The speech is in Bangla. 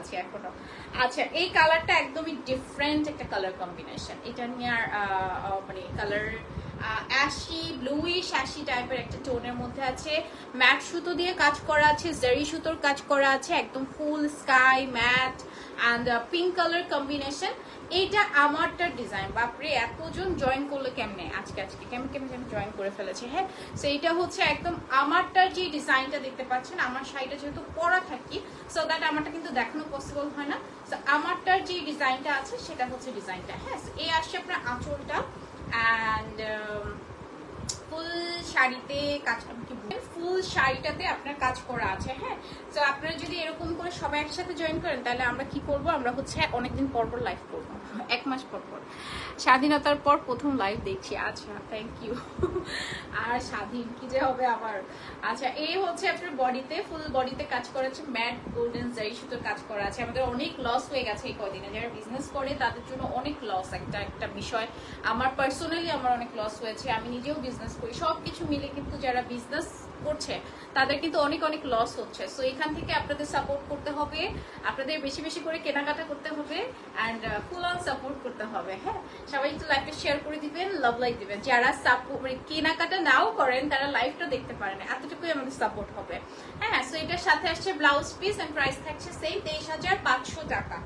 আছে এখনও। আচ্ছা এই কালারটা একদমই ডিফারেন্ট একটা কালার কম্বিনেশন এটা নিয়ে আর মানে কালার অ্যাশি ব্লুইশ অ্যাশি টাইপের একটা টোনের মধ্যে আছে। ম্যাট সুতো দিয়ে কাজ করা আছে জারি সুতোর কাজ করা আছে, একদম full sky matte and pink colour combination এইটা আমারটার ডিজাইন বাপরে, এতজন জয়েন করলে কেমনে? আজকে আজকে কেমন কেমন যেন জয়েন করে ফেলেছে হ্যাঁ? সো এইটা হচ্ছে একদম আমারটার যে ডিজাইনটা দেখতে পাচ্ছেন, আমার শাড়িটা যেহেতু পরা থাকি সো দ্যাট আমারটা কিন্তু দেখানো পসিবল হয় না। সো আমারটার যে ডিজাইনটা আছে, সেটা হচ্ছে ডিজাইনটা হ্যাঁ? এই আসছে আপনার আঁচলটা অ্যান্ড ফুল শাড়িতে কাজ ফুল শাড়িটাতে আপনার কাজ করা আছে হ্যাঁ? তো আপনারা যদি এরকম সবাই একসাথে জয়েন করেন, তাহলে আমরা কি করব? আমরা হচ্ছে অনেকদিন পর পর লাইভ করব। এক মাস পর পর। স্বাধীনতার পর প্রথম লাইভ দেখছি। আচ্ছা থ্যাংক ইউ আর স্বাধীন, কি যে হবে আবার? আচ্ছা এই হচ্ছে আপনার বডিতে ফুল বডিতে কাজ করেছে ম্যাট গোল্ডেন জারি সুতোর কাজ করা আছে। আমাদের অনেক লস হয়ে গেছে এই কদিনে যারা বিজনেস করে, তাদের জন্য অনেক লস একটা একটা বিষয়। আমার পার্সোনালি আমার অনেক লস হয়েছে। আমি নিজেও বিজনেস করি। সব কিছু মিলে কিন্তু যারা বিজনেস করছে, তাদের কিন্তু অনেক অনেক লস হচ্ছে। সো এখান থেকে আপনাদের সাপোর্ট করতে হবে, আপনাদের বেশি বেশি করে কেনাকাটা করতে হবে অ্যান্ড ফুল অন সাপোর্ট করতে হবে হ্যাঁ? সবাই একটু লাইভটা শেয়ার করে দিবেন লাভ লাইক দিবেন। যারা সাপোর্ট মানে কেনাকাটা নাও করেন, তারা লাইফটা দেখতে পারেন এতটুকুই আমাদের সাপোর্ট হবে। হ্যাঁ সো এটার সাথে আসছে ব্লাউজ পিস অ্যান্ড প্রাইস থাকছে সেম তেইশ হাজার পাঁচশো টাকা।